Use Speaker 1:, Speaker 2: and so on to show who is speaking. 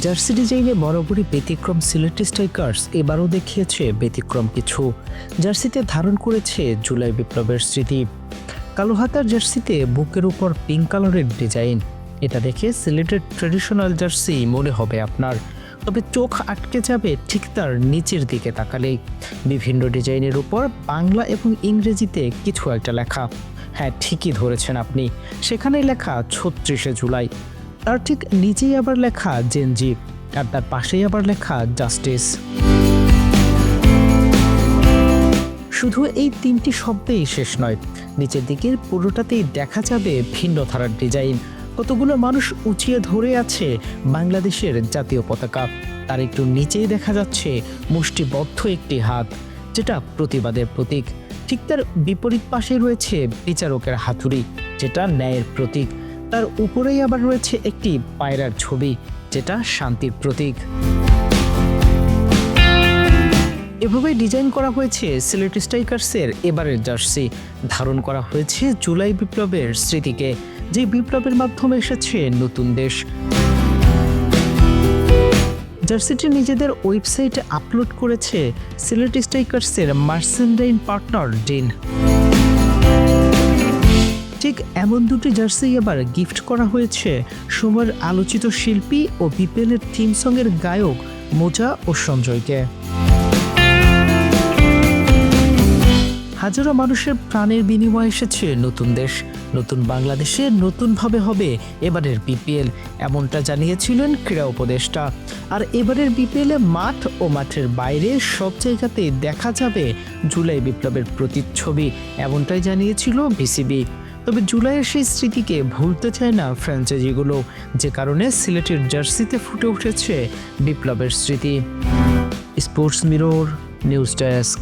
Speaker 1: Jersey ডিজাইনে বরাবরই ব্যতিক্রম সিলেটি স্ট্রাইকার্স এবারও দেখিয়েছে ব্যতিক্রম কিছু। জার্সিতে ধারণ করেছে জুলাই বিপ্লবের স্মৃতি। কালো হাতার জার্সিতে বুকের উপর পিঙ্ক কালারের ডিজাইন। এটা দেখে সিলেটের ট্রেডিশনাল জার্সি মনে হবে আপনার। তবে চোখ আটকে যাবে ঠিক তার নিচের দিকে তাকালেই বিভিন্ন ডিজাইনের উপর বাংলা এবং ইংরেজিতে কিছু একটা লেখা। হ্যাঁ ঠিকই ধরেছেন আপনি। সেখানে লেখা, ছত্রিশে জুলাই। তার ঠিক নিচেই আবার লেখা জেনজি, আর তার পাশেই আবার লেখা জাস্টিস। শুধু এই তিনটি শব্দেই শেষ নয়, নিচের দিকের পুরোটাতেই দেখা যাবে ভিন্ন ধারার ডিজাইন। কতগুলো মানুষ উঁচিয়ে ধরে আছে বাংলাদেশের জাতীয় পতাকা। তার একটু নিচেই দেখা যাচ্ছে মুষ্টিবদ্ধ একটি হাত, যেটা প্রতিবাদের প্রতীক। ঠিক তার বিপরীত পাশে রয়েছে বিচারকের হাতুড়ি, যেটা ন্যায়ের প্রতীক। তার উপরেই আবার রয়েছে একটি পায়রার ছবি, যেটা শান্তির প্রতীক। এভাবে ডিজাইন করা হয়েছে সিলেট স্ট্রাইকার্সের এবারের জার্সি। ধারণ করা হয়েছে জুলাই বিপ্লবের স্মৃতিকে, যে বিপ্লবের মাধ্যমে এসেছে নতুন দেশ। জার্সিটি নিজেদের ওয়েবসাইটে আপলোড করেছে সিলেট স্ট্রাইকার্সের মার্সেন্ডাইন পার্টনার ডিন। ঠিক এমন দুটি জার্সি এবার গিফট করা হয়েছে। সময়ের আলোচিত শিল্পী ও বিপিএলের থিম সঙ্গের গায়ক মোজা ও সঞ্জয়কে। হাজারো মানুষের প্রাণের বিনিময়ে এসেছে নতুন দেশ। নতুন বাংলাদেশে নতুনভাবে হবে এবারের বিপিএল, এমনটা জানিয়েছিলেন ক্রীড়া উপদেষ্টা। আর এবারের বিপিএলে মাঠ ও মাঠের বাইরে সব জায়গাতেই দেখা যাবে জুলাই বিপ্লবের প্রতিচ্ছবি, এমনটাই জানিয়েছিল বিসিবি তবে জুলাইয়ের সেই স্মৃতিকে ভুলতে চায় না ফ্র্যাঞ্চাইজিগুলো, যে কারণে সিলেটের জার্সিতে ফুটে উঠেছে বিপ্লবের স্মৃতি। Sports Mirror, news desk.